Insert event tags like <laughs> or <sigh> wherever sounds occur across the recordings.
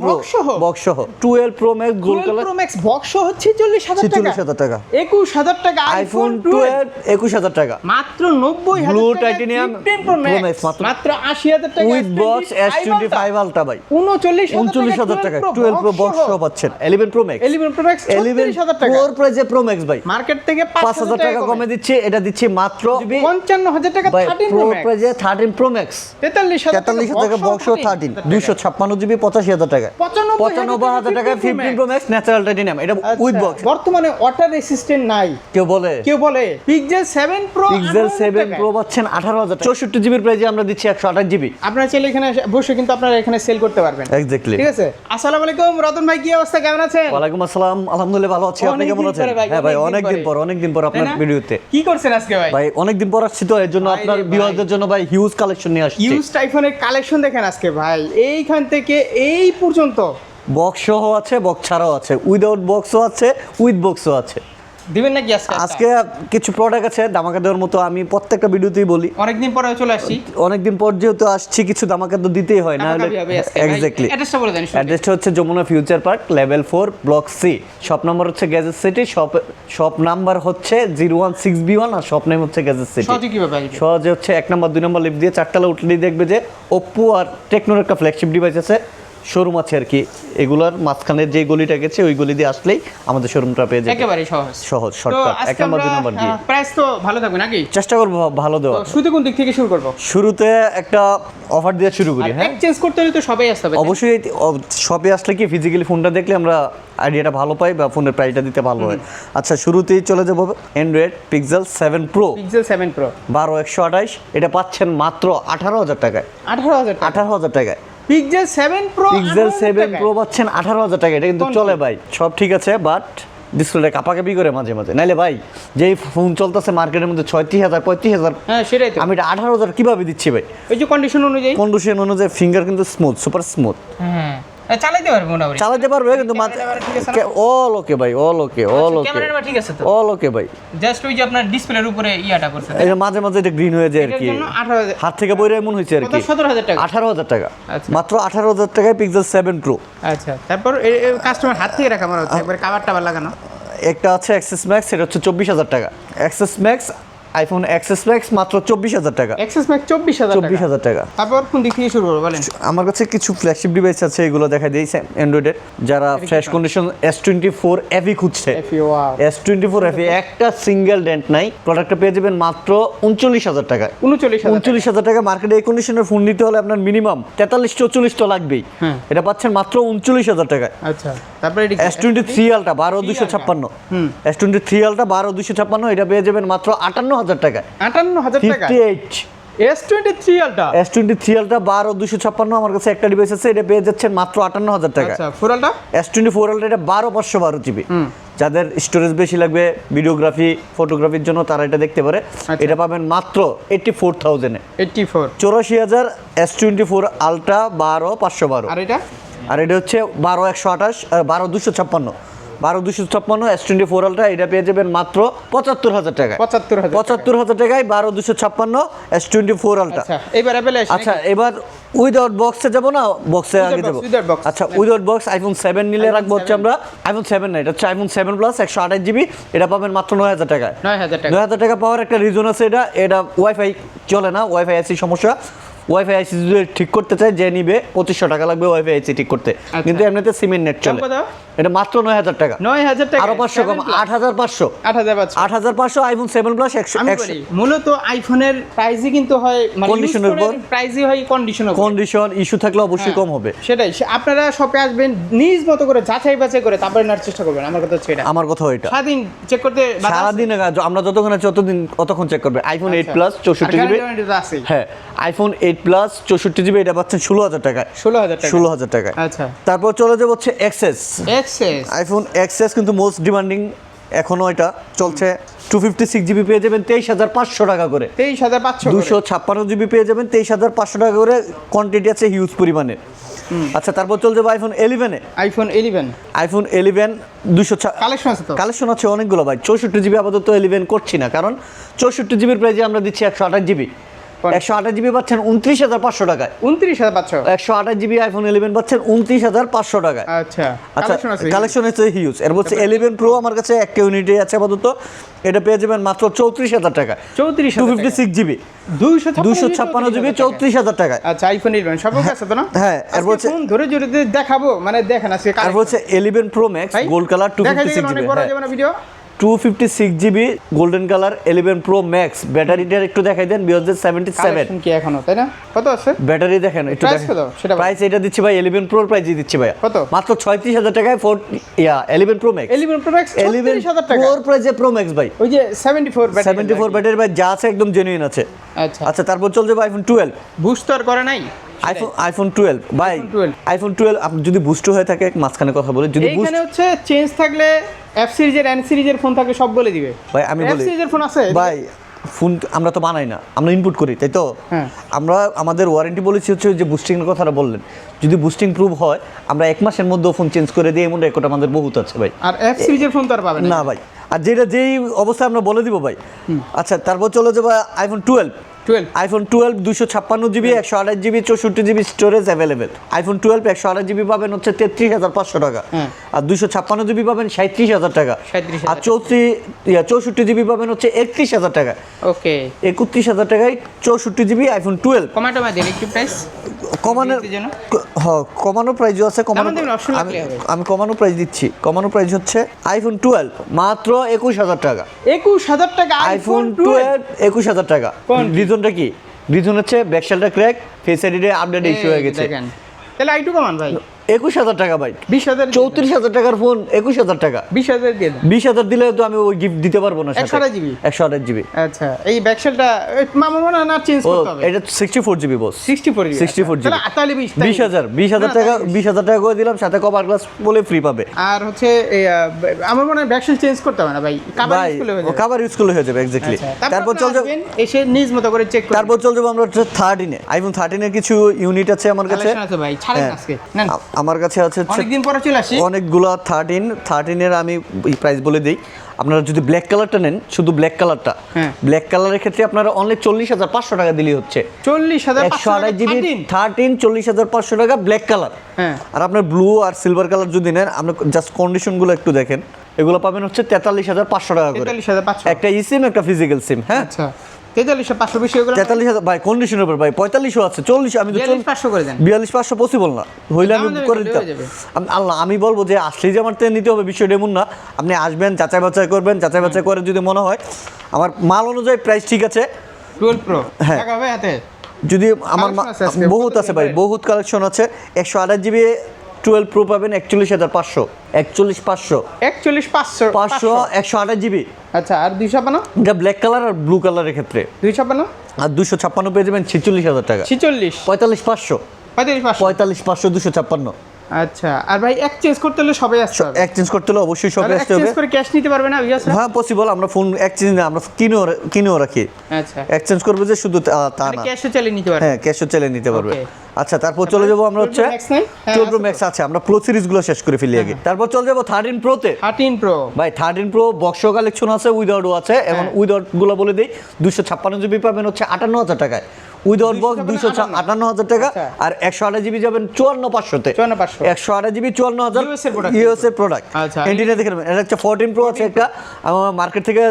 Pro box সহ pro max colour pro max box সহ টাকা। 46,000 টাকা। একুশ হাজার টাকা আইফোন টুয়েলভ একুশ হাজার টাকা। মাত্র টাকা, Titanium 15 Pro Pro Max, Max মাত্র- মাত্র আশি হাজার টাকা উইথ বক্স আলট্রা ভাই। উনচল্লিশ উনচল্লিশ হাজার টাকা টুয়েলভ প্রো বক্স সহ পাচ্ছেন। Eleven pro max eleven pro max eleven ছত্রিশ হাজার টাকা। ফোর প্রাইজে প্রো ম্যাক্স ভাই। মার্কেট থেকে পাঁচ হাজার টাকা কমে দিচ্ছে এটা দিচ্ছি মাত্র পঞ্চান্ন হাজার টাকা ভাই থার্টিন প্রো ম্যাক্স টাকা বক্স থার্টিন দুইশো ছাপ্পান্ন জিবি পঁচাশি হাজার টাকা পঁচানব্বই পঁচানব্বই হাজার টাকা fifteen pro max natural titanium এটা উইথ বক্স আচ্ছা, বর্তমানে ওয়াটার রেসিস্ট্যান্ট নাই। কেউ বলে? কেউ বলে। Pixel seven pro Pixel seven pro পাচ্ছেন আঠারো হাজার চৌষট্টি জিবির প্রাইজে আমরা দিচ্ছি একশো আঠাশ জিবি। আপনারা চাইলে এখানে বসে কিন্তু আপনারা এখানে সেল করতে পারবেন। এক্স্যাক্টলি ঠিক আছে? আসসালামু আলাইকুম রতন ভাই কি অবস্থা? কেমন আছেন? ওয়ালাইকুম আসসালাম আলহামদুলিল্লাহ ভালো আছি। আপনি অনেকদিন কেমন আছেন ভাই, হ্যাঁ ভাই পরে। পর অনেকদিন পর আপনার? ভিডিওতে। কি করছেন আজকে ভাই? পর আসছি তো এর জন্য আপনার ভিউয়ারদের জন্য ভাই হিউজ কালেকশন নিয়ে আসছি। ইউজ আইফোনের কালেকশন দেখেন আজকে ভাই। এইখান থেকে এই পর্যন্ত। বক্সও আছে, বক্স ছাড়াও আছে। উইদাউট বক্সও আছে উইথ বক্সও আছে। দিবেন নাকি আজকে আজকে? কিছু প্রোডাক্ট আছে দামাকা দেওয়ার মতো আমি প্রত্যেকটা ভিডিওতেই বলি। অনেকদিন পরে চলে আসছি। অনেকদিন পর যেহেতু আসছি কিছু দামাকা তো দিতেই হয় না। এক্স্যাক্টলি অ্যাড্রেসটা বলে দেন অ্যাড্রেসটা হচ্ছে Jamuna future park level four block C shop number হচ্ছে gadget city shop shop number হচ্ছে zero one six B one R shop name হচ্ছে গ্যাজেট সিটি সহজে কীভাবে সহজে হচ্ছে এক নাম্বার দুই নাম্বার লিফট দিয়ে চারতলা উঠলেই দেখবে যে ওপ্পো আর টেকনোর একটা ফ্ল্যাগশিপ ডিভাইস আছে শোরুম আছে আর কি। এগুলার মাঝখানের যে গলিটা গেছে ওই গলি দিয়ে আসলেই আমাদের শোরুমটা পেয়ে যাবে। একেবারে সহজ। সহজ শর্টকাট এক নাম্বার দুই নাম্বার দিয়ে প্রাইস তো ভালো থাকবে নাকি? চেষ্টা করব ভালো দেওয়া শুরুতে কোন দিক থেকে শুরু করব? শুরুতে একটা অফার দিয়ে শুরু করি হ্যাঁ? এক্সচেঞ্জ করতে হলে তো সবাই আসতে হবে অবশ্যই শপে আসলে কি ফিজিক্যালি ফোনটা দেখলে আমরা আইডিয়াটা ভালো পাই বা ফোনের প্রাইসটা দিতে ভালো হয়। আচ্ছা শুরুতেই চলে যাব Android Pixel seven pro Pixel seven pro বারো একশো আঠাইশ এটা পাচ্ছেন মাত্র আঠারো হাজার টাকায়। আঠারো হাজার আঠারো হাজার টাকায়। পিক্সেল 7 প্রো পিক্সেল 7 প্রো পাচ্ছেন আঠারো হাজার টাকা এটা কিন্তু চলে ভাই সব ঠিক আছে বাট ডিসপ্লেটা কাপাকাপি করে মাঝে মাঝে। নাইলে ভাই যেই ফোন চলতেছে মার্কেটের মধ্যে ছয়ত্রিশ হাজার পঁয়ত্রিশ হাজার হ্যাঁ সেটাই তো। আমি এটা আঠারো হাজার কীভাবে দিচ্ছি ভাই? ওই যে কন্ডিশন অনুযায়ী। কন্ডিশন অনুযায়ী ফিঙ্গার কিন্তু স্মুথ সুপার স্মুথ হ্যাঁ। এ, চালাইতে পারবে মোটামুটি। চালাতে পারবে কিন্তু আছে না? অল ওকে ভাই all okay all okay. Camera ঠিক আছে তো? অল ওকে ভাই। জাস্ট ওই যে আপনার ডিসপ্লের উপরে ইয়াটা করছে এই মাঝে মাঝে এটা গ্রিন হয়ে যায় আর কি। হাত থেকে বইরে এমন হয়েছে আর কি। সতেরো হাজার টাকা। আঠারো হাজার টাকা। আচ্ছা। মাত্র আঠারো হাজার টাকায় পিক্সেল সেভেন প্রো আচ্ছা তারপর কাস্টমার হাত থেকে রাখা আমার হচ্ছে একবার কাবার টাবার লাগানো। একটা আছে অ্যাক্সেস ম্যাক্স এটা হচ্ছে চব্বিশ হাজার টাকা। XS max iPhone XS max মাত্র চব্বিশ হাজার টাকা। এক্সেস ম্যাক্স চব্বিশ হাজার চব্বিশ হাজার টাকা। তারপর কোন দিক থেকে শুরু করব বলেন? আমার কাছে কিছু ফ্ল্যাগশিপ ডিভাইস আছে এগুলো দেখা দিই অ্যান্ড্রয়েডের যারা fresh condition S twenty four এফি খুঁজছে। এস টোয়েন্টি ফোর এফি একটা সিঙ্গেল ডেন্ট নাই। প্রোডাক্টটা পেয়ে যাবেন মাত্র উনচল্লিশ হাজার টাকায় উনচল্লিশ উনচল্লিশ হাজার টাকা মার্কেটে এই কন্ডিশনের ফোন নিতে হলে আপনার মিনিমাম তেতাল্লিশ চৌচল্লিশ তো লাগবেই। হ্যাঁ। এটা পাচ্ছেন মাত্র উনচল্লিশ হাজার টাকায়। আচ্ছা। তারপরে এস টোয়েন্টি থ্রি আলটা বারো দুশো ছাপ্পান্ন। এস টোয়েন্টি থ্রি আলটা বারো দুশো ছাপ্পান্ন এটা পেয়ে যাবেন মাত্র আটান্ন হাজার টাকায়। আটান্ন হাজার টাকা eight S twenty three ultra? S twenty three ultra বারো দুশো ছাপ্পান্ন আমার কাছে একটা ডিভাইস আছে এটা পেয়ে যাচ্ছেন মাত্র আটান্ন হাজার টাকা ফুরালটা এস টোয়েন্টি ফোর আলটা এটা বারো পাঁচশো বারো জিবি। যাদের স্টোরেজ বেশি লাগবে ভিডিওগ্রাফি ফটোগ্রাফির জন্য তারা এটা দেখতে পারে। আচ্ছা। এটা পাবেন মাত্র এইটটি ফোর থাউজেন্ডে এইটটি ফোর চৌরাশি হাজার এস টোয়েন্টি ফোর আলট্রা বারো পাঁচশো বারো। আর এটা? আর এটা হচ্ছে বারো একশো আঠাশ বারো দুশো ছাপ্পান্ন। বারো দুশো ছাপ্পান্ন এস টোয়েন্টি ফোর আলট্রা এটা পেয়ে যাবেন মাত্র পঁচাত্তর হাজার টাকায়। পঁচাত্তর পঁচাত্তর হাজার টাকায় বারো দুশো ছাপ্পান্ন এস টোয়েন্টি ফোর আচ্ছা এবার আচ্ছা এবার উইদাউট বক্সে যাব না? বক্সে আগে যাব। আচ্ছা উইদাউট বক্স আইফোন সেভেন নিলে রাখব হচ্ছে আমরা আইফোন সেভেন না এটা হচ্ছে আইফোন সেভেন প্লাস একশো আঠাশ জিবি এটা পাবেন মাত্র নয় হাজার টাকায়। নয় হাজার টাকা। নয় হাজার টাকা পাওয়ার একটা রিজন আছে এটা এটা ওয়াইফাই চলে না ওয়াইফাই আইসি সমস্যা। ওয়াইফাই আইসি যদি ঠিক করতে চায় যে নিবে পঁচিশশো টাকা লাগবে ওয়াইফাই আইসি ঠিক করতে। কিন্তু এমনিতে সিমেন্ট নেট চলে। এটা মাত্র নয় হাজার টাকা। নয় হাজার টাকা। আরও পাঁচশো কম। আট হাজার পাঁচশো। আট হাজার পাঁচশো। আট হাজার পাঁচশো আইফোন সেভেন প্লাস একশো একশো মূলত আইফোনের প্রাইসই কিন্তু হয় এর উপর। প্রাইসই হয় কন্ডিশন কন্ডিশন ইস্যু থাকলে অবশ্যই কম হবে। সেটাই। আপনারা শপে আসবেন নিজ মতো করে যাচাই বাছাই করে তারপরে নেওয়ার চেষ্টা করবেন। আমার কথা হচ্ছে এটা। আমার কথা ওইটা। সারাদিন চেক করতে সারাদিন আমরা যতক্ষণ আছি ততদিন অতক্ষণ চেক করবে? আইফোন এইট আচ্ছা। প্লাস চৌষট্টি জিবি। হ্যাঁ আইফোন এইট প্লাস চৌষট্টি জিবি এটা পাচ্ছেন ষোলো হাজার টাকায়। ষোলো হাজার টাকা ষোলো হাজার টাকায়। আচ্ছা। তারপর চলে যাব হচ্ছে এক্সেস এক্সেস আইফোন এক্সেস কিন্তু মোস্ট ডিমান্ডিং এখনও এটা চলছে। টু ফিফটি সিক্স জিবি পেয়ে যাবেন তেইশ হাজার পাঁচশো টাকা করে। তেইশ হাজার পাঁচশো দুশো ছাপ্পান্ন জিবি পেয়ে যাবেন তেইশ হাজার পাঁচশো টাকা করে। কোয়ান্টিটি আছে হিউজ পরিমাণে। আচ্ছা তারপর চলে যাব আইফোন এলিভেনে আইফোন ইলেভেন আইফোন এলিভেন দুশো কালেকশন আছে তো? কালেকশন আছে অনেকগুলো ভাই। চৌষট্টি জিবি আপাতত এলিভেন করছি না। কারণ চৌষট্টি জিবির প্রাইজে আমরা দিচ্ছি একশো আঠাশ জিবি? একশো আঠাশ জিবি পাচ্ছেন উনত্রিশ হাজার পাঁচশো টাকায়। উনত্রিশ হাজার পাঁচশো? একশো আঠাশ জিবি আইফোন ইলেভেন পাচ্ছেন উনত্রিশ হাজার পাঁচশো টাকায়। আচ্ছা আচ্ছা কালেকশন হচ্ছে হিউজ এর বলছে ইলেভেন প্রো আমার কাছে একটা ইউনিটে আছে আপাতত। এটা পেয়ে যাবেন মাত্র চৌত্রিশ হাজার টাকা চৌত্রিশ টু ফিফটি সিক্স জিবি। দুইশো ছাপ্পান্ন জিবি চৌত্রিশ হাজার টাকায়। আচ্ছা আইফোন ইলেভেন সব আছে তো না? হ্যাঁ, আজকে বলছে- ধরে জোরে দেখাবো মানে দেখেন আজকে আর হচ্ছে eleven pro max gold colour two fifty six GB. Two fifty six GB golden colour eleven pro max ব্যাটারিটার একটু দেখাই দেন বিয়ার সেভেন্টি সেভেন কি এখনও তাই না? কত আছে? ব্যাটারি দেখেন একটু সেটা প্রাইস এটা দিচ্ছি ভাই ইলেভেন প্রোর প্রাইস দিচ্ছি ভাই কত? মাত্র ছয়ত্রিশ হাজার টাকায় ফোর ইয়া eleven pro max eleven pro max eleven হাজার টাকা। প্রোর প্রাইসে প্রো ম্যাক্স ভাই। ওই যে seventy four seventy four battery ভাই যা আছে একদম জেনুইন আছে। আচ্ছা। আচ্ছা তারপর চলছে ভাই আইফোন টুয়েলভ বুস্ট আর করে নাই? আইফোন আইফোন টুয়েলভ ভাই আইফোন টুয়েলভ যদি বুস্ট হয়ে থাকে মাঝখানে কথা বলে যদি হচ্ছে চেঞ্জ থাকলে এফ সিরিজের এন সিরিজের ফোন থাকে সব বলে দিবে। ভাই আমি এফ বলি সিরিজের ফোন আছে? ভাই ফোন আমরা তো বানাই না আমরা ইনপুট করি তাই তো? হ্যাঁ। আমরা আমাদের ওয়ারেন্টি পলিসি হচ্ছে যে বুস্টিং এর কথাটা বললেন। যদি বুস্টিং প্রুভ হয় আমরা এক মাসের মধ্যে ফোন চেঞ্জ করে দিই এমন রেকর্ড আমাদের বহুত আছে ভাই। আর এফ সিরিজের ফোন তো আর পাবেন না। ভাই। আর যেটা যেই অবস্থায় আমরা বলে দিব ভাই। আচ্ছা তারপর চলে যাব iPhone twelve twelve iPhone twelve দুশো ছাপ্পান্ন জিবি একশো আঠাশ জিবি চৌষট্টি GB storage available iPhone twelve একশো আঠাশ জিবি পাবেন হচ্ছে তেত্রিশ হাজার পাঁচশো টাকা। আর দুশো ছাপ্পান্ন জিবি পাবেন সাঁত্রিশ হাজার টাকা। আর চৌষট্টি জিবি পাবেন হচ্ছে একত্রিশ হাজার টাকা। ওকে একত্রিশ হাজার টাকায় চৌষট্টি জিবি আইফোন টুয়েলভ কমাটো মা একটু প্রাইস কমানোর কমানো প্রাইজও আছে কমানো আমি কমানো প্রাইস দিচ্ছি। কমানো প্রাইস হচ্ছে আইফোন টুয়েলভ মাত্র একুশ হাজার টাকা। একুশ হাজার টাকা আইফোন টুয়েলভ একুশ হাজার টাকা? রিজনটা কি? রিজন হচ্ছে ব্যাকশালটা ক্র্যাক ফেস আইডিটা আপডেট ইস্যু হয়ে গেছে। দেখেন। তাহলে আইটু কমান ভাই। একুশ হাজার টাকা ভাই বিশ হাজার চৌত্রিশ হাজার টাকার ফোন একুশ হাজার টাকা। বিশ হাজার দিয়ে বিশ হাজার দিলে তো আমি ওই গিফট দিতে পারব না একশো আঠাশ GB? একশো আঠাশ জিবি। আচ্ছা এই ব্যাকসেলটা মামা মনে না চেঞ্জ করতে হবে? এটা sixty four GB boss sixty four 64 GB তাহলে তাহলে বিশ হাজার বিশ। হাজার টাকা বিশ। হাজার টাকা করে দিলাম সাথে কভার গ্লাস বলে ফ্রি পাবে। আর হচ্ছে আমার মনে হয় ব্যাকসেল চেঞ্জ করতে হবে না ভাই। কাবার ভাই স্কুলে হয়ে যাবে। কাভার ইউজ করলে হয়ে যাবে এক্স্যাক্টলি আচ্ছা, তারপর চল যাব আসবেন, এসে নিজ মতো করে চেক তারপর চল যাব আমরা থার্টিনে আইফোন থার্টিনের কিছু ইউনিট আছে আমার কাছে? ভাই ছাড়েন হ্যাঁ। আজকে আ- আমার কাছে আছে অনেকদিন পরে চলে আসি। অনেকগুলো থার্টিন থার্টিনের আমি প্রাইস বলে দিই। আপনারা যদি ব্ল্যাক কালারটা নেন শুধু ব্ল্যাক কালারটা হ্যাঁ। ব্ল্যাক কালারের ক্ষেত্রে আপনারা অনলি চল্লিশ হাজার পাঁচশো টাকা দিলেই হচ্ছে। চল্লিশ হাজার একশো আড়াই জিবি থার্টিন চল্লিশ হাজার পাঁচশো টাকা ব্ল্যাক কালার হ্যাঁ। আর আপনার ব্লু আর সিলভার কালার যদি নেন আপনি জাস্ট কন্ডিশনগুলো একটু দেখেন। এগুলো পাবেন হচ্ছে তেতাল্লিশ হাজার পাঁচশো টাকা করে। একটা ই সিম একটা ফিজিক্যাল সিম হ্যাঁ? তেতাল্লিশ পাঁচশো বেশি ওগুলো তেতাল্লিশ হাজার ভাই কন্ডিশনের উপর ভাই পঁয়তাল্লিশও আছে চল্লিশ আমি পাঁচশো করে দেন। বিয়াল্লিশ পাঁচশো পসিবল না। হইলে আমি করে দিতাম। আমি- আল্লাহ আমি বলব যে আসলেই যে আমার নিতে হবে বিষয়টা এমন না। আপনি আসবেন যাচাই বাছাই করবেন যাচাই বাছাই করে যদি মনে হয় আমার মাল অনুযায়ী প্রাইস ঠিক আছে। টুয়েলভ প্রো হ্যাঁ। যদি আমার বহুত আছে ভাই বহুত কালেকশন আছে। একশো আঠাশ জিবি টুয়েলভ প্রো পাবেন একচল্লিশ হাজার পাঁচশো একচল্লিশ পাঁচশো। একচল্লিশ পাঁচশো পাঁচশো একশো আঠাশ জিবি। আচ্ছা আর দুই ছাপানো এটা ব্ল্যাক কালার আর ব্লু কালারের ক্ষেত্রে। দুই ছাপানো আর দুশো ছাপ্পান্ন পেয়ে যাবেন ছেচল্লিশ হাজার টাকা। ছেচল্লিশ। পঁয়তাল্লিশ পাঁচশো। পঁয়তাল্লিশ পাঁচশো। পঁয়তাল্লিশ পাঁচশো দুশো ছাপ্পান্ন। আচ্ছা আর ভাই এক্সচেঞ্জ করতে হলে সবাই আসতে হবে। এক্সচেঞ্জ করতে হলে অবশ্যই সব আসতে হবে। এক্সচেঞ্জ করে ক্যাশ নিতে পারবে না হ্যাঁ পসিবল আমরা ফোন এক্সচেঞ্জ না আমরা কিনেও রা- কিনেও রাখি। আচ্ছা। এক্সচেঞ্জ করব যে শুধু তা তা না। ক্যাশও চালিয়ে নিতে পারবে। হ্যাঁ ক্যাশও চালিয়ে নিতে পারবে। আচ্ছা তারপর চলে যাব আমরা হচ্ছে 12 Pro Max নাই? হ্যাঁ, টুয়েলভ প্রো ম্যাক্স আছে আমরা প্রো সিরিজগুলো শেষ করে ফেলি আগে। তারপর চলে যাব থার্টিন প্রোতে থার্টিন প্রো ভাই থার্টিন প্রো বক্স কালেকশন আছে উইদাউটও আছে এবং হ্যাঁ। উইদাউটগুলো বলে দিই দুশো ছাপ্পান্ন জিবি পাবেন হচ্ছে আটান্ন হাজার টাকায়। উইদাউট বক্স 256 দুশো আটান্ন হাজার টাকা আচ্ছা। আর একশো আঠাশ জিবি যাবেন চুয়ান্ন পাঁচশোতে। 54,500 একশো আঠাশ জিবি চুয়ান্ন হাজার। ইউএস এর প্রোডাক্ট আচ্ছা। এন্টিনা দেখে নেবেন। এটা হচ্ছে ফোরটিন প্রো আছে একটা। আমার মার্কেট থেকে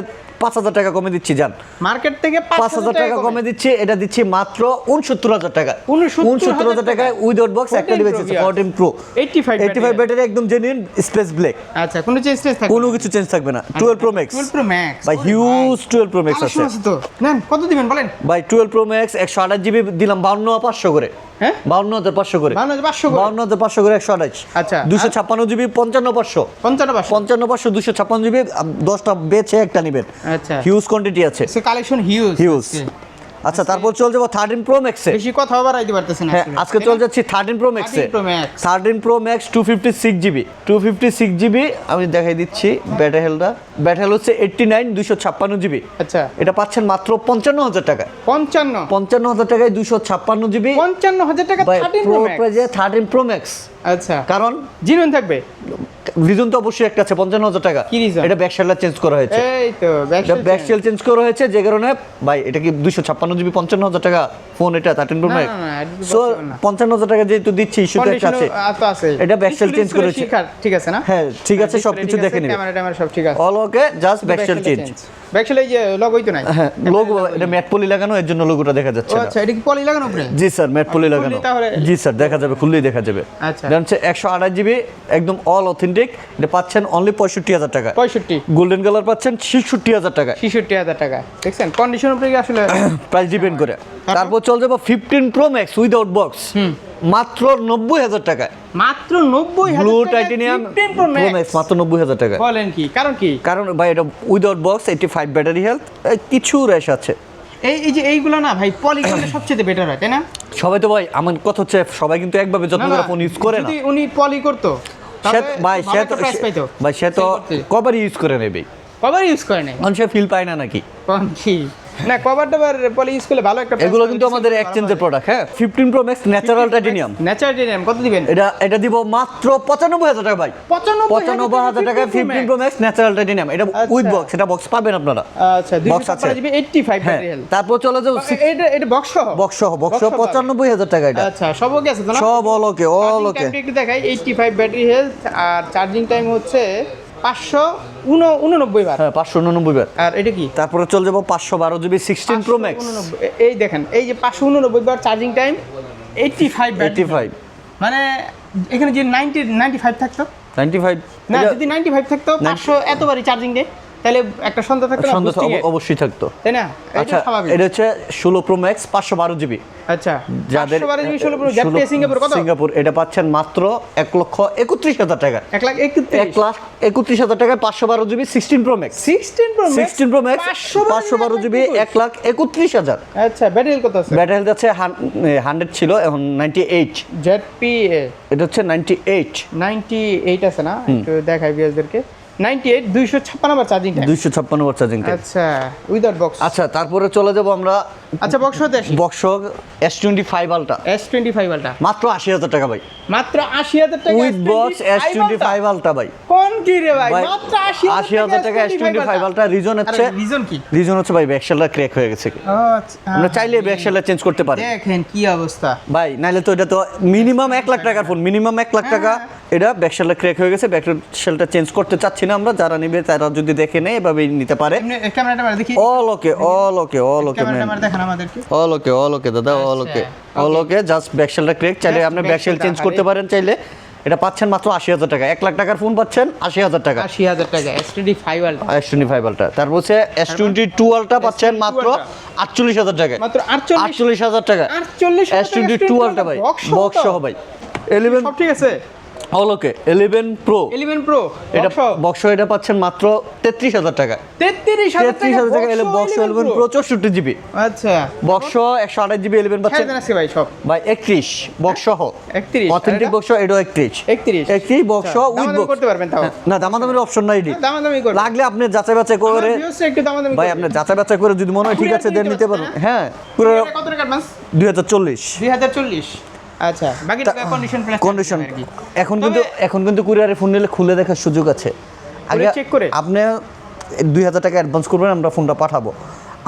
পাঁচ হাজার টাকা কমে দিচ্ছি জান মার্কেট থেকে পাঁচ হাজার টাকা কমে। দিচ্ছি এটা দিচ্ছি মাত্র উনসত্তর হাজার টাকা। উনসত্তর হাজার টাকায় উইদাউট বক্স একটা ডিভাইস আছে fourteen pro 85 eighty five battery একদম জেনুইন স্পেস ব্ল্যাক আচ্ছা কোনো চেঞ্জ থাকবে কোনো কিছু চেঞ্জ থাকবে না। Twelve pro max twelve pro max ভাই হিউজ টুয়েলভ প্রো ম্যাক্স আছে। নেন কত দিবেন বলেন? ভাই টুয়েলভ প্রো ম্যাক্স একশো আঠাশ জিবি দিলাম বাউন্ন পাঁচশো করে। হ্যাঁ? বাউন্ন হাজার পাঁচশো করে। বাউন্ন হাজার পাঁচশো করে? হাজার পাঁচশো করে একশো আঠাশ। আচ্ছা, দুশো ছাপ্পান্ন জিবি পঞ্চান্ন পাঁচশো। পঞ্চান্ন পাঁচশো। পঞ্চান্ন পাঁচশো দুশো ছাপ্পান্ন জিবি দশটা বেছে একটা নেবেন। আচ্ছা। হিউজ কোয়ান্টিটি আছে। সে কালেকশন হিউজ হিউজ আচ্ছা তারপর চলে যাব থার্টিন প্রো ম্যাক্সে বেশি কথা আবার আইতে পারতেছেন হ্যাঁ আজকে চলে যাচ্ছি থার্টিন প্রো ম্যাক্সে 13 Pro Max। Thirteen pro max two fifty six GB two fifty six GB আমি দেখাই দিচ্ছি ব্যাটারি হেলটা ব্যাটারি হেল হচ্ছে এইট্টি নাইন দুশো ছাপ্পান্ন জিবি আচ্ছা। এটা পাচ্ছেন মাত্র পঞ্চান্ন হাজার টাকা পঞ্চান্ন? পঞ্চান্ন হাজার টাকায় দুশো ছাপ্পান্ন জিবি পঞ্চান্ন হাজার টাকা প্রো প্রাইজে থার্টিন প্রো ম্যাক্স আচ্ছা। কারণ জিরোন থাকবে? রিজন তো অবশ্যই একটা আছে পঞ্চান্ন হাজার টাকা? এটা ব্যাক সেলটা চেঞ্জ করা হয়েছে। এই তো ব্যাক এটা ব্যাক সেল চেঞ্জ করা হয়েছে যে কারণে ভাই এটা কি দুইশো ছাপ্পান্ন জিবি পঞ্চান্ন হাজার টাকা ফোন এটা থার্টিন প্রো ম্যাক্স সো পঞ্চান্ন হাজার টাকা যেহেতু দিচ্ছি একটা আছে। আছে। এটা change display করেছে। ঠিক আছে- না? হ্যাঁ, ঠিক আছে, Display সবকিছু ঠিক দেখে আছে, নিবে। ক্যামেরা ট্যামেরা সব ঠিক আছে। All okay just back shell change back shell এই যে লগোই তো নাই? হ্যাঁ লোগো এটা ম্যাট পলি লাগানো এর জন্য লোগোটা দেখা যাচ্ছে আচ্ছা এটা কি পলি লাগানো উপরে? জি স্যার ম্যাট পলি লাগানো। জি স্যার দেখা যাবে খুললেই দেখা যাবে। আচ্ছা। হচ্ছে একশো আঠাশ জিবি একদম অল অথেন্টিক এটা পাচ্ছেন অনলি পঁয়ষট্টি হাজার টাকা পঁয়ষট্টি। গোল্ডেন কালার পাচ্ছেন ছেষট্টি হাজার টাকা ছেষট্টি হাজার টাকা দেখছেন কন্ডিশন উপরে আসলে <coughs> প্রাইস ডিপেন্ড করে। তারপর? চল যাব fifteen pro max without box মাত্র নব্বই হাজার টাকায়। মাত্র নব্বই ব্লু টাইটেনিয়াম মাত্র নব্বই হাজার টাকা বলেন কি? কারণ কি? কারণ ভাই এটা without box eighty five battery health কিছু আছে। এই এই যে এইগুলো না ভাই <coughs> সবচেয়ে বেটার হয় তাই না? সবাই তো ভাই আমার কথা হচ্ছে সবাই কিন্তু একভাবে যত্ন করে ফোন ইউজ করে না। যদি উনি পলি করতো ভাই সে তো ভাই সে তো কবার ইউজ করে নেবে। কভার ইউজ করে নাই কারণ সে ফিল পায় না নাকি? কি? না কভার টাভার পলি ইউজ করলে ভালো একটা এগুলো কিন্তু আমাদের এক্সচেঞ্জের প্রোডাক্ট হ্যাঁ? Fifteen pro max natural titanium natural titanium কত দিবেন? এটা এটা দিব মাত্র পঁচানব্বই হাজার টাকা ভাই। পঁচানব্বই পঁচানব্বই হাজার টাকা fifteen pro max natural titanium এটা আচ্ছা। উইথ বক্স এটা বক্স পাবেন আপনারা। আচ্ছা দুইশো আছে। ছাপ্পান্ন জিবি এইটটি ফাইভ হ্যাঁ তারপর চলে যাও এটা এটা বক্স সহ? বক্স সহ বক্স সহ পাবে। পঁচানব্বই হাজার টাকা এটা। আচ্ছা সব ওকে আছে তো না? সব অল ওকে অল ওকে একটু দেখাই এইটটি ফাইভ ব্যাটারি হেলথ আর চার্জিং টাইম হচ্ছে পাঁচশো উননব্বই বার। হ্যাঁ পাঁচশো উননব্বই বার। আর এটা কি? তারপরে চলে যাব পাঁচশো বারো জিবি সিক্সটিন প্রো ম্যাক্স এই দেখেন এই যে পাঁচশো উননব্বই বার charging time eighty five eighty five মানে এখানে যে নাইনটি নাইনটি ফাইভ থাকতো। নাইনটি ফাইভ না যদি নাইনটি ফাইভ থাকতো পাঁচশো এতবারই চার্জিং দেয় তাহলে একটা সন্ধ্যা থাকতো এ, অবশ্যই থাকতো। তাই না? আচ্ছা এটা হচ্ছে ষোলো প্রো ম্যাক্স পাঁচশো বারো জিবি। আচ্ছা যাদের সিঙ্গাপুর কত? সিঙ্গাপুর এটা পাচ্ছেন মাত্র এক লক্ষ একত্রিশ হাজার টাকা। এক লাখ এক লাখ একত্রিশ হাজার টাকায় পাঁচশো বারো GB sixteen pro max sixteen pro sixteen pro max পাঁচশো বারো জিবি এক লাখ একত্রিশ হাজার। আচ্ছা ব্যাটারি কত আছে? ব্যাটারি হেলথ আছে হান্ড্রেড ছিল এখন নাইনটি এইট জেড পি এটা হচ্ছে নাইনটি এইট নাইনটি এইট আছে না? একটু দেখাই বিয়াসদেরকে বার চার্জিং টাইম চার্জিং আচ্ছা উইদাউট বক্স আচ্ছা তারপরে চলে যাব আমরা আচ্ছা বক্স হতে আসি। Box S twenty five ultra S twenty five ultra মাত্র আশি হাজার টাকা ভাই। মাত্র আশি হাজার টাকা with box S twenty five ultra ভাই। কোন কি রে ভাই? ভাই, মাত্র আশি আশি হাজার টাকা S twenty five ultra reason হচ্ছে রিজন কি? রিজন হচ্ছে ভাই ব্যাকশেলটা ক্র্যাক হয়ে গেছে। আমরা চাইলে ব্যাকশেলটা চেঞ্জ করতে পারি। দেখেন কি অবস্থা। ভাই নাইলে তো এটা তো মিনিমাম এক লাখ টাকার ফোন মিনিমাম এক লাখ টাকা। এটা ব্যাকশেলটা ক্র্যাক হয়ে গেছে ব্যাকশেলটা চেঞ্জ করতে চাচ্ছি না আমরা যারা নেবে তারা যদি দেখে নেয় এভাবেই নিতে পারে। All okay all okay all okay all okay all okay দাদা all okay all okay just ব্যাকশেলটা crack চাইলে আপনি ব্যাকশেল চেঞ্জ করতে পারেন চাইলে। এটা পাচ্ছেন মাত্র আশি হাজার টাকা। এক লাখ টাকার ফোন পাচ্ছেন আশি হাজার টাকা। আশি হাজার টাকা S twenty five ultra S twenty five ultra তারপর হচ্ছে এস টোয়েন্টি টু আলটা পাচ্ছেন মাত্র আটচল্লিশ হাজার টাকায়। মাত্র আটচল্লিশ হাজার টাকা। আটচল্লিশ এস টোয়েন্টি টু আলটা ভাই বক্স সহ ভাই। ইলেভেন সব ঠিক আছে? ওকে 11 প্রো 11 প্রো এটা বক্স এটা পাচ্ছেন মাত্র 33000 টাকা। 33000 টাকা এলে বক্স 11 প্রো 64 জিবি আচ্ছা। বক্স 128 জিবি 11 পাচ্ছেন। ভাই সব। ভাই 31 বক্স সহ। 31 অথেন্টিক বক্স এটাও 31 31 31 বক্স উইথ বক্স করতে পারবেন তাও। হ্যাঁ, না দামাদামির অপশন নাই এটি। দামাদামি করতে লাগলে আপনি যাচাই বাছাই করে ভাই আপনি যাচাই বাছাই করে যদি মনে হয় ঠিক আছে দেন নিতে পারেন হ্যাঁ। পুরো কত টাকা অ্যাডভান্স 2040 2040 আচ্ছা বাকি টাকা কন্ডিশন কন্ডিশন এখন কিন্তু এখন কিন্তু কুরিয়ারে ফোন নিলে খুলে দেখার সুযোগ আছে। আগে চেক করে? আপনি দুই হাজার টাকা অ্যাডভান্স করবেন আমরা ফোনটা পাঠাবো।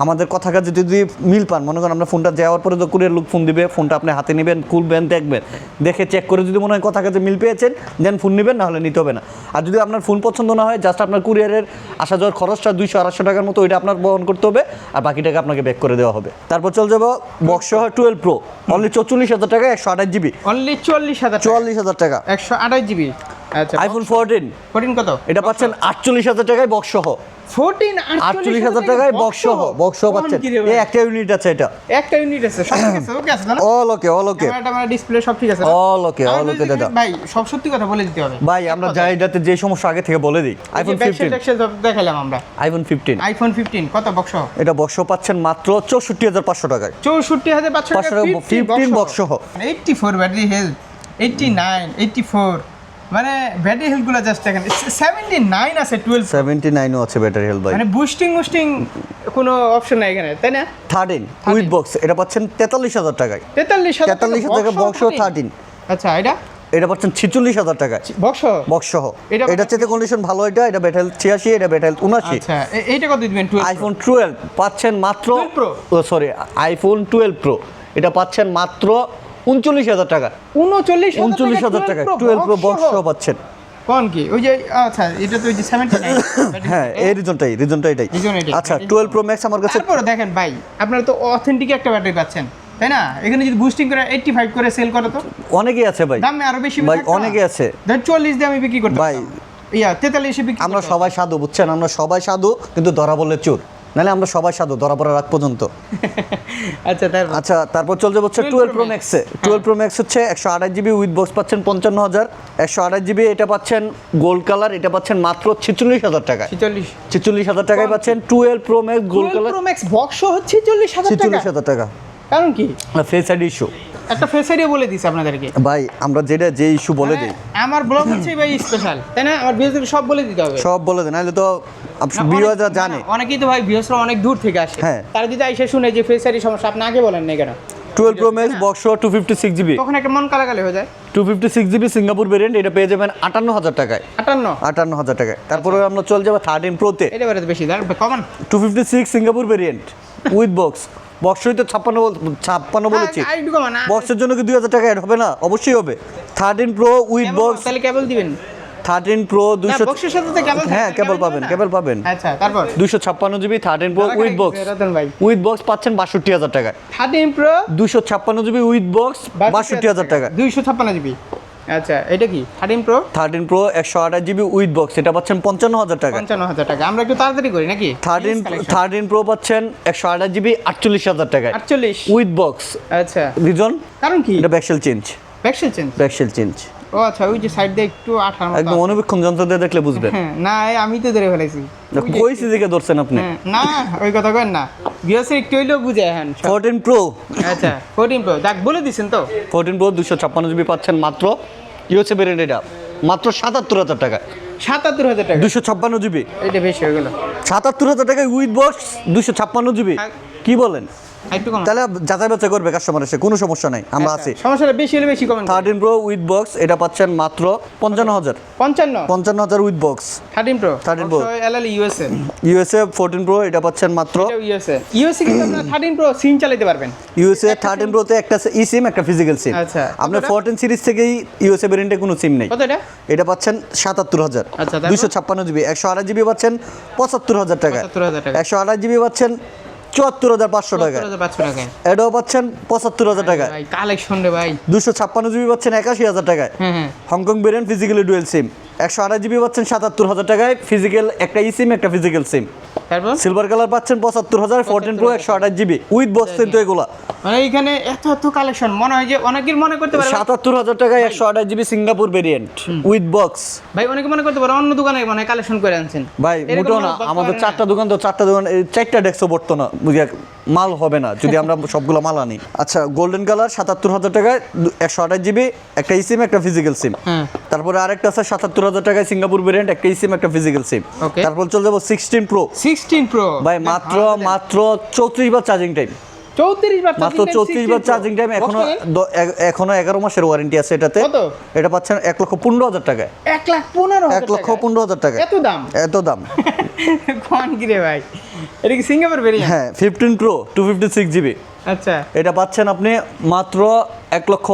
আমাদের কথা কাজে যদি মিল পান মনে করেন আমরা ফোনটা যাওয়ার পরে তো কুরিয়ার লোক ফোন দিবে ফোনটা আপনি হাতে নেবেন খুলবেন দেখবেন। দেখে চেক করে যদি মনে হয় কথা কাজে মিল পেয়েছেন দেন ফোন নেবেন নাহলে নিতে হবে না। আর যদি আপনার ফোন পছন্দ না হয় জাস্ট আপনার কুরিয়ারের আসা যাওয়ার খরচটা দুইশো আড়াইশো টাকার মতো ওইটা আপনার বহন করতে হবে আর বাকি টাকা আপনাকে ব্যাক করে দেওয়া হবে। তারপর চলে যাব বক্স টুয়েলভ প্রো অনলি চৌচল্লিশ হাজার টাকা একশো আঠাশ জিবি অনলি চল্লিশ হাজার চুয়াল্লিশ হাজার টাকা। একশো আঠাশ জিবি আচ্ছা আইফোন ফোরটিন ফোরটিন কত? এটা পাচ্ছেন আটচল্লিশ হাজার টাকায় বক্স সহ। ফোরটিন আটচল্লিশ হাজার টাকায় বক্স সহ বক্স সহ। পাচ্ছেন। এই একটা ইউনিট আছে এটা। একটা ইউনিট আছে সব ঠিক আছে ওকে আছে all okay all okay display সব ঠিক আছে? অল ওকে অল ওকে দাদা। ভাই সব সত্যি কথা বলে দিতে হবে। ভাই আমরা যাই এটাতে যে সমস্যা আগে থেকে বলে দিই। আইফোন ফিফটিন দেখালাম আমরা। আইফোন ফিফটিন আইফোন ফিফটিন কত বক্স এটা বক্স পাচ্ছেন মাত্র চৌষট্টি হাজার পাঁচশো টাকায়। চৌষট্টি হাজার পাঁচশো পাঁচশো টাকা 15 box সহ। Eighty four battery health eighty nine eighty four মানে ব্যাটারি হেলথগুলো জাস্ট দেখেন সেভেন্টি নাইন আছে টুয়েলভ সেভেন্টি নাইনও আছে ব্যাটারি হেলথ ভাই। মানে বুস্টিং বুস্টিং কোনো অপশন নাই এখানে তাই না? থার্টিন উইথ বক্স এটা পাচ্ছেন তেতাল্লিশ হাজার টাকায়। তেতাল্লিশ হাজার তেতাল্লিশ হাজার টাকা বক্স থার্টিন আচ্ছা এটা? এটা পাচ্ছেন ছিচল্লিশ হাজার টাকায়। বক্স বক্স সহ এটা- চেয়ে কন্ডিশন ভালো এটা এটা ব্যাটেল ছিয়াশি এটা ব্যাটেল উনাশি আচ্ছা এইটা কত দিবেন আইফোন টুয়েলভ পাচ্ছেন মাত্র 12 সরি আইফোন টুয়েলভ প্রো এটা পাচ্ছেন মাত্র উনচল্লিশ হাজার টাকা। উনচল্লিশ উনচল্লিশ হাজার টাকা। টুয়েলভ প্রো বক্স সহ। পাচ্ছেন। কোন কি? ওই যে আচ্ছা এটা তো ওই যে সেভেন্টি <coughs> হ্যাঁ এই রিজনটাই রিজনটা এটাই। আচ্ছা টুয়েলভ প্রো ম্যাক্স আমার কাছে তারপরে দেখেন ভাই আপনারা তো অথেন্টিক একটা ব্যাটারি পাচ্ছেন তাই না? এখানে যদি বুস্টিং করে এইটটি ফাইভ করে সেল করে তো? অনেকেই আছে ভাই। দামে আরও বেশি ভাই থাকতো না? অনেকে আছে। ধর চল্লিশ দিয়ে আমি বিক্রি করতে ভাই, ইয়া তেতাল্লিশে বিক্রি আমরা সবাই সাধু বুঝছেন? আমরা সবাই সাধু কিন্তু ধরা বললে চোর। নাহলে আমরা সবাই সাধু ধরা পড়ার আগ পর্যন্ত। <laughs> আচ্ছা তারপর আচ্ছা তারপর চলছে হচ্ছে টুয়েলভ Pro প্রো ম্যাক্সে টুয়েলভ প্রো ম্যাক্স হচ্ছে একশো আঠাশ জিবি উইথ বক্স পাচ্ছেন পঞ্চান্ন হাজার। একশো আঠাশ জিবি এটা পাচ্ছেন গোল্ড কালার এটা পাচ্ছেন মাত্র ছেচল্লিশ হাজার টাকায়। ছিচল্লিশ। হাজার টাকায় পাচ্ছেন twelve pro max gold colour pro max box হচ্ছে চল্লিশ ছেচল্লিশ হাজার টাকা। কারণ কি? ফেস আইডি ইস্যু একটা ফেসারিও বলে দিছি আপনাদেরকে। ভাই আমরা যেটা যে ইস্যু বলে দিই। মানে আমার ব্লগ হচ্ছে ভাই স্পেশাল তাই না? আমার বিয়ের সব বলে দিতে হবে। সব বলে দেয় নাহলে তো বিওয়াজা জানে। অনেকেই তো ভাই ভিউসরা অনেক দূর থেকে আসে। হ্যাঁ। তারা যদি আইসে শুনে যে ফেসারি সমস্যা আপনি আগে বলেন না কেন? Twelve pro max box two fifty six GB তখন একটা মন কালাকালি হয়ে যায়। Two fifty six GB Singapore variant এটা পেয়ে যাবেন আটান্ন হাজার টাকায়। আটান্ন? আটান্ন হাজার টাকায়। তারপরে আমরা চলে যাব থার্টিন প্রোতে এটা বেশি দাঁড় কমান। Two fifty six Singapore variant with box বক্সই তো ছাপ্পান্ন ছাপ্পান্ন বলেছি। হ্যাঁ, কমান বক্সের জন্য কি দুই হাজার টাকা অ্যাড হবে না? অবশ্যই হবে। থার্টিন প্রো উইথ বক্স তাহলে কেবল দিবেন। থার্টিন প্রো তো হ্যাঁ কেবল পাবেন কেবল পাবেন। আচ্ছা তারপর? দুইশো ছাপ্পান্ন GB thirteen pro with box with box পাচ্ছেন বাষট্টি হাজার টাকায়। থার্টিন প্রো দুশো ছাপ্পান্ন জিবি উইথ বক্স বাষট্টি হাজার টাকা। দুইশো ছাপ্পান্ন জিবি আচ্ছা এটা কি? থার্টিন প্রো থার্টিন প্রো একশো আঠাশ জিবি উইথ বক্স এটা পাচ্ছেন পঞ্চান্ন হাজার টাকা। পঞ্চান্ন হাজার টাকা। আমরা একটু তাড়াতাড়ি করি নাকি? থার্টিন থার্টিন প্রো পাচ্ছেন একশো আঠাশ জিবি আটচল্লিশ হাজার টাকা আটচল্লিশ। উইথ বক্স আচ্ছা। রিজন কারণ কি? এটা back shell change back shell change back shell change ও আচ্ছা ওই যে সাইড দিয়ে একটু আঠার মতো একদম অনুবীক্ষণ যন্ত্র দিয়ে দেখলে বুঝবেন। হ্যাঁ না আমি তো ধরে যে- কই ধরছেন আপনি? হ্যাঁ, না ওই কথা কেন না। একটু হইলেও বুঝে হ্যাঁ। ফোরটিন প্রো আচ্ছা ফোরটিন প্রো দেখ বলে দিছেন তো। ফোরটিন প্রো দুশো ছাপ্পান্ন জিবি পাচ্ছেন মাত্র। ইউএসএ ভেরিয়েন্ট এটা মাত্র সাতাত্তর হাজার টাকা সাতাত্তর হাজার টাকা? দুশো ছাপ্পান্ন জিবি এটা বেশি হয়ে গেল। সাতাত্তর হাজার টাকায় উইথ বক্স দুশো ছাপ্পান্ন জিবি কি বলেন? তাহলে যাচাই বাছাই করবে কাস্টমার এসে কোনো সমস্যা নাই আমরা আছি। সমস্যাটা বেশি হলে বেশি comment thirteen pro with box এটা পাচ্ছেন মাত্র পঞ্চান্ন হাজার। পঞ্চান্ন? পঞ্চান্ন হাজার with box thirteen pro 13 Pro। LL USA USA fourteen pro এটা পাচ্ছেন মাত্র ইউএসএ ইউএসএ কিন্তু আপনারা থার্টিন প্রো সিম চালাতে পারবেন। ইউএসএ থার্টিন প্রোতে একটা ই সিম একটা ফিজিক্যাল সিম আচ্ছা। আপনার ফোরটিন সিরিজ থেকেই ইউএসএ ভেরিয়েন্টে কোনো সিম নেই। কত এটা? এটা পাচ্ছেন সাতাত্তর হাজার। আচ্ছা? দুশো ছাপ্পান্ন জিবি একশো আঠাশ জিবি পাচ্ছেন পঁচাত্তর হাজার টাকা। একশো আঠাশ জিবি পাচ্ছেন চুয়াত্তর হাজার পাঁচশো টাকা এটাও পাচ্ছেন পঁচাত্তর হাজার টাকা কালেকশন রে ভাই। দুশো ছাপ্পান্ন জিবি পাচ্ছেন একাশি হাজার টাকায়। হ্যাঁ হ্যাঁ। Hong Kong variant physically dual SIM একশো আঠাশ জিবি পাচ্ছেন সাতাত্তর হাজার টাকায়। ফিজিক্যাল একটা ই সিম একটা ফিজিক্যাল সিম তারপর সিলভার কালার পাচ্ছেন পঁচাত্তর হাজার ফোরটিন প্রো একশো আঠাশ জিবি উইথ বক্স কিন্তু এগুলা। মানে এখানে এত এত কালেকশন মনে হয় যে অনেকের মনে করতে পারে সাতাত্তর হাজার টাকায় একশো আঠাশ GB Singapore variant with box ভাই অনেকে মনে করতে পারে অন্য দোকানে মনে কালেকশন করে আনছেন। ভাই মোটেও না আমাদের চারটা দোকান তো চারটা দোকান এই চারটা ডেস্কও পড়তো না। মাল হবে না যদি আমরা <laughs> সবগুলো মাল আনি। আচ্ছা গোল্ডেন কালার সাতাত্তর হাজার টাকায় একশো আঠাশ জিবি একটা সিম একটা ফিজিক্যাল সিম তারপরে আরেকটা আছে সাতাত্তর হাজার টাকায় সিঙ্গাপুর ভেরিয়েন্ট একটা সিম একটা ফিজিক্যাল সিম তারপর চলে যাব সিক্সটিন প্রো সিক্সটিন প্রো ভাই মাত্র মাত্র চৌত্রিশ বার চার্জিং টাইম মাত্র চৌত্রিশ বার চার্জিং টাইম এখনও এখনও এগারো মাসের ওয়ারেন্টি আছে এটাতে? এটা পাচ্ছেন এক লক্ষ পনেরো হাজার টাকায়। এক লাখ পনেরো এক লক্ষ পনেরো হাজার টাকা এত দাম? এত দাম। <laughs> কোন কি রে ভাই? এটা কি সিঙ্গাপুর বেরিয়ে হ্যাঁ fifteen pro two fifty six GB আচ্ছা। এটা পাচ্ছেন আপনি মাত্র এক লক্ষ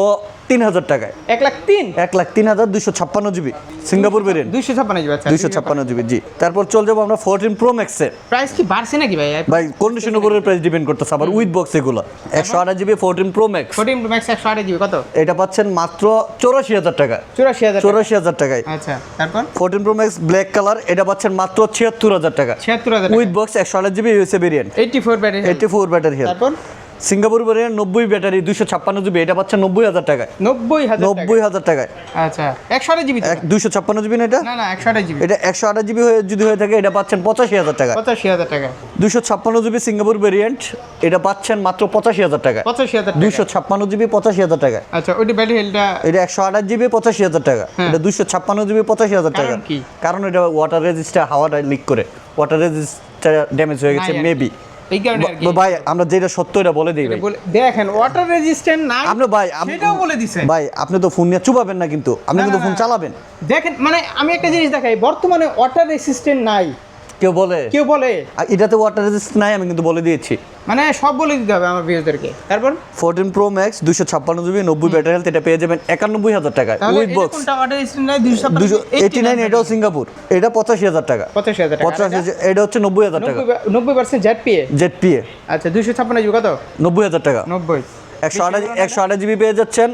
তিন হাজার টাকায়। এক লাখ তিন? এক লাখ তিন হাজার দুইশো ছাপ্পান্ন জিবি সিঙ্গাপুর ভেরিয়েন্ট দুইশো ছাপ্পান্ন জিবি আচ্ছা দুইশো ছাপ্পান্ন জিবি জি। তারপর চলে যাব আমরা ফোরটিন প্রো ম্যাক্সের প্রাইস কি বাড়ছে নাকি ভাই? ভাই কন্ডিশন উপরে প্রাইস ডিপেন্ড করতেছে আবার উইথ বক্স এগুলো। একশো আঠাশ GB fourteen pro max fourteen max একশো আট জিবি কত? এটা পাচ্ছেন মাত্র চৌরাশি হাজার টাকা। চুরাশি হাজার। চৌরাশি হাজার টাকায়। আচ্ছা তারপর? Fourteen pro max black colour এটা পাচ্ছেন মাত্র ছিয়াত্তর হাজার টাকা। ছিয়াত্তর হাজার উইথ বক্স একশো আঠাশ GB USA variant eighty four battery eighty four battery তারপর? সিঙ্গাপুর ভেরিয়েন্ট নব্বই ব্যাটারি দুশো ছাপ্পান্ন জিবি এটা পাচ্ছেন নব্বই হাজার টাকায়। নব্বই হাজার নব্বই হাজার টাকায়। আচ্ছা একশো আট জিবি? দুশো ছাপ্পান্ন জিবি না এটা? না না একশো আট জিবি। এটা একশো আঠাশ জিবি হয়ে যদি হয়ে থাকে এটা পাচ্ছেন পঁচাশি হাজার টাকা পঁচাশি হাজার টাকা দুশো ছাপ্পান্ন জিবি সিঙ্গাপুর ভেরিয়েন্ট এটা পাচ্ছেন মাত্র পঁচাশি হাজার টাকা পঁচাশি হাজার দুশো ছাপ্পান্ন জিবি পঁচাশি হাজার টাকা আচ্ছা ওইটি ব্যাটারি হেলটা এটা একশো আঠাশ জিবি পঁচাশি হাজার টাকা। হ্যাঁ। এটা দুশো ছাপ্পান্ন জিবি পঁচাশি হাজার টাকা। কারণ এটা ওয়াটার রেজিস্টার হাওয়াটা লিক করে। ওয়াটার রেজিস্টার ড্যামেজ হয়ে গেছে মেবি এই কারণে আর কি ভাই আমরা যেটা সত্য এটা বলে দিই ভাই। দেখেন ওয়াটার রেজিস্ট্যান্ট না আপনি ভাই সেটাও বলে দিছেন ভাই আপনি তো ফোন নিয়ে চুপাবেন না কিন্তু। আপনি কিন্তু ফোন চালাবেন। দেখেন মানে আমি একটা জিনিস দেখাই বর্তমানে ওয়াটার রেসিস্ট্যান্ট নাই। কেউ বলে? কেউ বলে। এটাতে ওয়াটার রেজিস্ট নাই আমি কিন্তু বলে দিয়েছি। মানে সব বলে দিতে হবে আমার ভিউজদেরকে তারপর? ফোরটিন প্রো ম্যাক্স দুশো ছাপ্পান্ন জিবি নব্বই ব্যাটারি হেলথ এটা পেয়ে যাবেন একানব্বই হাজার টাকায়। উইথ বক্স কোনটা? ওয়াটার 256 দুশো এইটি নাইন এটাও সিঙ্গাপুর এটা পঁচাশি হাজার টাকা। 85000 টাকা পঁচাশি এটা হচ্ছে নব্বই হাজার টাকা। 90% জেড পিএ জেড পিএ আচ্ছা 256 জিবি কত? নব্বই হাজার টাকা। 90 একশো আঠাশ একশো আঠাশ জিবি পেয়ে যাচ্ছেন।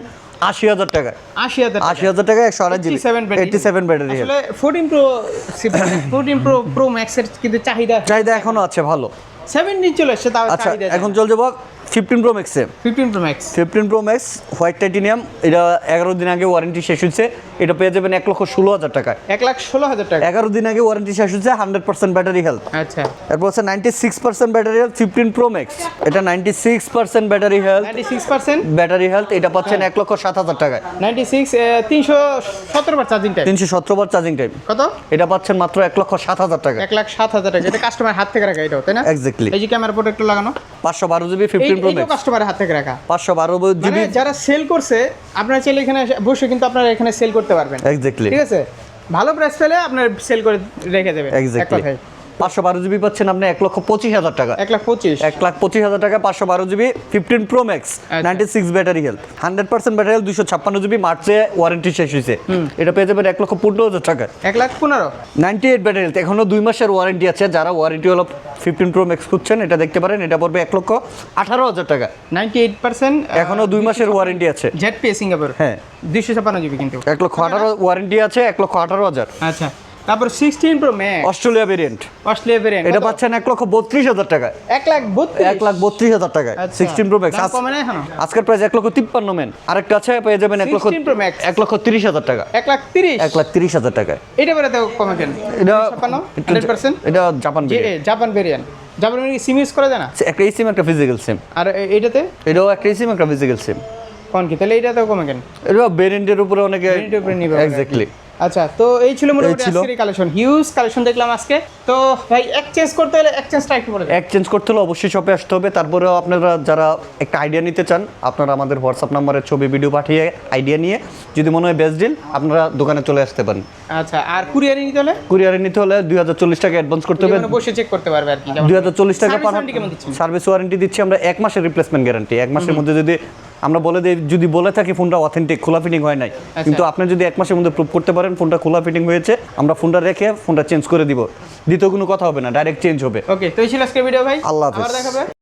আশি হাজার টাকা আশি হাজার আশি হাজার টাকা একশো আঠাশ GB. 87 battery eighty seven battery 14 pro 14 pro pro ম্যাক্সের কিন্তু চাহিদা চাহিদা এখনও আছে ভালো। 17 চলে আসছে তাও আচ্ছা এখন চলছে যাব ফিফটিন প্রো ম্যাক্সে। 15 pro max. Fifteen pro max white titanium এটা এগারো দিন আগে ওয়ারেন্টি শেষ হচ্ছে এটা পেয়ে যাবেন এক লক্ষ ষোলো হাজার টাকায়। 1 লাখ 16 হাজার টাকা। এগারো দিন আগে ওয়ারেন্টি শেষ হচ্ছে হান্ড্রেড পার্সেন্ট ব্যাটারি হেলথ আচ্ছা। এরপর হচ্ছে ninety six percent battery health fifteen pro max এটা ninety six percent battery health 96% battery health এটা পাচ্ছেন এক লক্ষ সাত হাজার টাকায়। 96 317 বার চার্জিং টাইম তিনশো সতেরো বার চার্জিং টাইম কত? এটা পাচ্ছেন মাত্র এক লক্ষ সাত হাজার টাকা এক লাখ সাত হাজার টাকা। এটা কাস্টমার হাত থেকে রাখা এটাও তাই না? এক্স্যাক্টলি এই যে ক্যামেরা প্রোটেক্টর লাগানো। পাঁচশো বারো জিবি এই ফিফটিন প্রো কাস্টমারের হাত থেকে রাখা। পাঁচশো বারো মানে জিবি। যারা সেল করছে আপনারা চাইলে এখানে বসে কিন্তু আপনারা এখানে সেল করতে পারবেন। এক্স্যাক্টলি ঠিক আছে? ভালো প্রাইস পেলে আপনার সেল করে রেখে দেবেন। এক কথায়। পাঁচশো বারো জিবি পাচ্ছেন আপনি এক লক্ষ পঁচিশ হাজার টাকা। এক লাখ পঁচিশ? এক লাখ পঁচিশ হাজার টাকা পাঁচশো বারো GB fifteen pro max. Ninety six battery health hundred percent battery health দুশো ছাপ্পান্ন জিবি মার্চে ওয়ারেন্টি শেষ হয়েছে। এটা পেয়ে যাবেন এক লক্ষ পনেরো হাজার টাকা। এক লাখ পনেরো? নাইনটি এইট ব্যাটারি হেলথ এখনও দুই মাসের ওয়ারেন্টি আছে। যারা ওয়ারেন্টি হলো ফিফটিন প্রো ম্যাক্স খুঁজছেন এটা দেখতে পারেন এটা পড়বে এক লক্ষ আঠারো হাজার টাকা। নাইনটি এইট পার্সেন্ট এখনও দুই মাসের ওয়ারেন্টি আছে। Z pay Singapore? হ্যাঁ। দুইশো ছাপান্ন জিবি কিন্তু। এক লক্ষ আঠারো ওয়ারেন্টি আছে এক লক্ষ আঠারো হাজার। আচ্ছা। তারপর sixteen pro max Australia variant Australia variant এটা পাচ্ছেন এক লক্ষ বত্রিশ হাজার টাকা এক লাখ বত্রিশ। এক লাখ বত্রিশ হাজার টাকায়। আচ্ছা। সিক্সটিন প্রো ম্যাক্স কমে না এখনও? আজকের প্রাইস এক লক্ষ তিপ্পান্ন মেন আরেকটা আছে পেয়ে যাবেন এক লক্ষ 16 Pro Max। এক লক্ষ তিরিশ হাজার টাকা। এক লাখ তিরিশ? এক লাখ তিরিশ হাজার টাকায়। এটা বেড়ে তো কমে কেন? এটা ছাপ্পান্ন? একটু- হান্ড্রেড পার্সেন্ট এটা জাপান জি Japan variant Japan SIM use করা যায় না? একটা সিম একটা ফিজিক্যাল সিম আর এইটাতে এটাও একটা সিম একটা ফিজিক্যাল সিম কোন কি? তাহলে এইটাতেও কমে কেন? এটা ভেরিয়েন্টের উপরে অনেকে এর উপরে করে। এক্স্যাক্টলি আচ্ছা তো এই ছিল মোটামুটি। আজকের কালেকশন হিউজ কালেকশন দেখলাম আজকে। তো ভাই এক্সচেঞ্জ করতে হলে এক্সচেঞ্জটা একটু বলে। এক্সচেঞ্জ করতে হলে অবশ্যই শপে আসতে হবে। তারপরেও আপনারা যারা একটা আইডিয়া নিতে চান আপনারা আমাদের হোয়াটসঅ্যাপ নাম্বারে ছবি ভিডিও পাঠিয়ে আইডিয়া নিয়ে যদি মনে হয় বেস্ট ডিল আপনারা দোকানে চলে আসতে পারেন। আচ্ছা আর কুরিয়ারে নিতে হলে? কুরিয়ারে নিতে হলে দুই হাজার চল্লিশ টাকা অ্যাডভান্স করতে হবে। বসে চেক করতে পারবে আর কি দুই হাজার চল্লিশ টাকা? সার্ভিস ওয়ারেন্টি দিচ্ছি আমরা এক মাসের রিপ্লেসমেন্ট গ্যারান্টি এক মাসের মধ্যে যদি আমরা বলে দিই যদি বলে থাকি ফোনটা অথেন্টিক খোলা ফিটিং হয় নাই। আচ্ছা। কিন্তু আপনি যদি এক মাসের মধ্যে প্রুভ করতে পারেন ফোনটা খোলা ফিটিং হয়েছে আমরা ফোনটা রেখে ফোনটা চেঞ্জ করে দিব। দ্বিতীয় কোনো কথা হবে না ডাইরেক্ট চেঞ্জ হবে। ওকে তো এই ছিল আজকের ভিডিও ভাই। আল্লাহ হাফেজ।